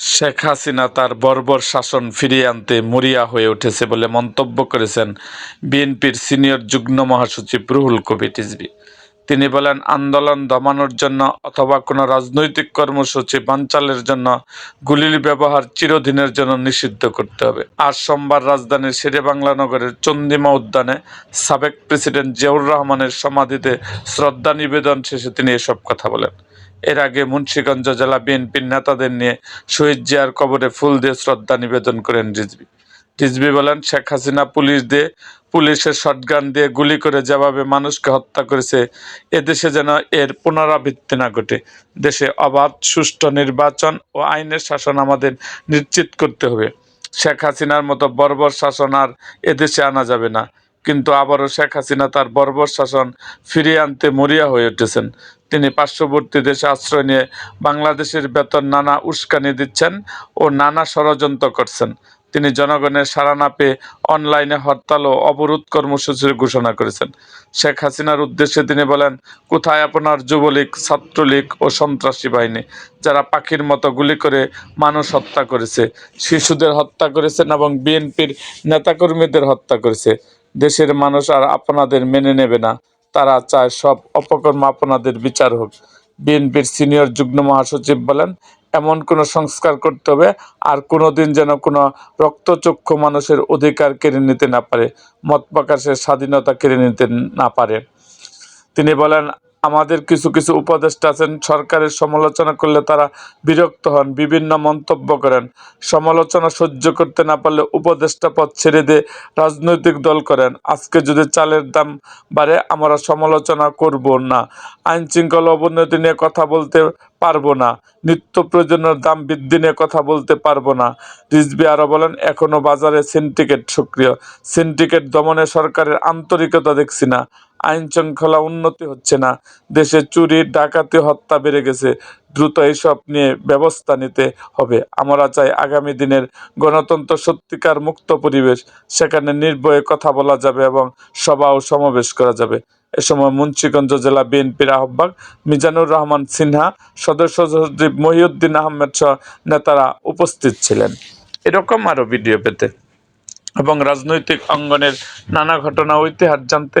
শেখ হাসিনা তার বর্বর শাসন ফিরিয়ে আনতে মরিয়া হয়ে উঠেছে বলে মন্তব্য করেছেন বিএনপির সিনিয়র যুগ্ম মহাসচিব রুহুল কবির রিজভী। তিনি বলেন, আন্দোলন দমানোর জন্য অথবা কোনো রাজনৈতিক কর্মসূচি বানচালের জন্য গুলির ব্যবহার চিরদিনের জন্য নিষিদ্ধ করতে হবে। আজ সোমবার রাজধানীর শেরেবাংলা নগরের চন্দিমা উদ্যানে সাবেক প্রেসিডেন্ট জিয়াউর রহমানের সমাধিতে শ্রদ্ধা নিবেদন শেষে তিনি এসব কথা বলেন। এর আগে মুন্সীগঞ্জ জেলা বিএনপির নেতাদের নিয়ে শহীদ জিয়ার কবরে ফুল দিয়ে শ্রদ্ধা নিবেদন করেন রিজভী। রিজভী বলেন, শেখ হাসিনা পুলিশ দিয়ে পুলিশের শটগান দিয়ে গুলি করে যেভাবে মানুষকে হত্যা করেছে, এদেশে যেন এর পুনরাবৃত্তি না ঘটে। দেশে অবাধ, সুষ্ঠু নির্বাচন ও আইনের শাসন আমাদের নিশ্চিত করতে হবে। শেখ হাসিনার মতো বর্বর শাসন আর এদেশে আনা যাবে না। কিন্তু আবারও শেখ হাসিনা তার বর্বর শাসন ফিরিয়ে আনতে মরিয়া হয়ে উঠেছেন। তিনি পার্শ্ববর্তী দেশে আশ্রয় নিয়ে বাংলাদেশের বেতন নানা উস্কানি দিচ্ছেন ও নানা ষড়যন্ত্র করছেন। তিনি জনগণের সাড়া না পেয়ে অনলাইনে হরতাল ও অবরোধ কর্মসূচির ঘোষণা করেছেন। শেখ হাসিনার উদ্দেশ্যে তিনি বলেন, কোথায় আপনার যুবলীগ, ছাত্রলীগ ও সন্ত্রাসী বাহিনী? যারা পাখির মতো গুলি করে মানুষ হত্যা করেছে, শিশুদের হত্যা করেছেন এবং বিএনপির নেতাকর্মীদের হত্যা করেছে। দেশের মানুষ আর আপনাদের মেনে নেবে না। তারা চায় সব অপকর্ম আপনাদের বিচার হোক। বিএনপির সিনিয়র যুগ্ম মহাসচিব বলেন, এমন কোনো সংস্কার করতে হবে আর কোনোদিন যেন কোনো রক্তচক্ষু মানুষের অধিকার কেড়ে নিতে না পারে, মত প্রকাশের স্বাধীনতা কেড়ে নিতে না পারে। তিনি বলেন আমাদের কিছু কিছু উপদেষ্টা আছেন, সরকারের সমালোচনা করলে তারা বিরক্ত হন, বিভিন্ন মন্তব্য করেন। সমালোচনা সহ্য করতে না পারলে উপদেষ্টা পদ ছেড়ে দিয়ে রাজনৈতিক দল করেন। আজকে যদি চালের দাম বাড়ে, আমরা সমালোচনা করব না। আইন শৃঙ্খলা অবনতি নিয়ে কথা বলতে পারব না। নিত্য প্রয়োজনের দাম বৃদ্ধি নিয়ে কথা বলতে পারব না। রিজবি আরও বলেন এখনও বাজারে সিন্ডিকেট সক্রিয়। সিন্ডিকেট দমনে সরকারের আন্তরিকতা দেখছি না। আইন শৃঙ্খলা উন্নতি হচ্ছে না। দেশে চুরি, ডাকাতি, হত্যা বেড়ে গেছে। দ্রুত এইসব নিয়ে ব্যবস্থা নিতে হবে। আমরা চাই আগামী দিনের গণতন্ত্র সত্যিকার মুক্ত পরিবেশ। সেখানে নির্ভয়ে কথা বলা যাবে এবং সভা ও সমাবেশ করা যাবে। এ সময় মুন্সিগঞ্জ জেলা বিএনপির আহ্বায়ক মিজানুর রহমান সিনহা, সদস্য সচিব মহিউদ্দিন আহমেদ সহ নেতারা উপস্থিত ছিলেন। এরকম আরও ভিডিও পেতে এবং রাজনৈতিক অঙ্গনের নানা ঘটনা ও ইতিহাস জানতে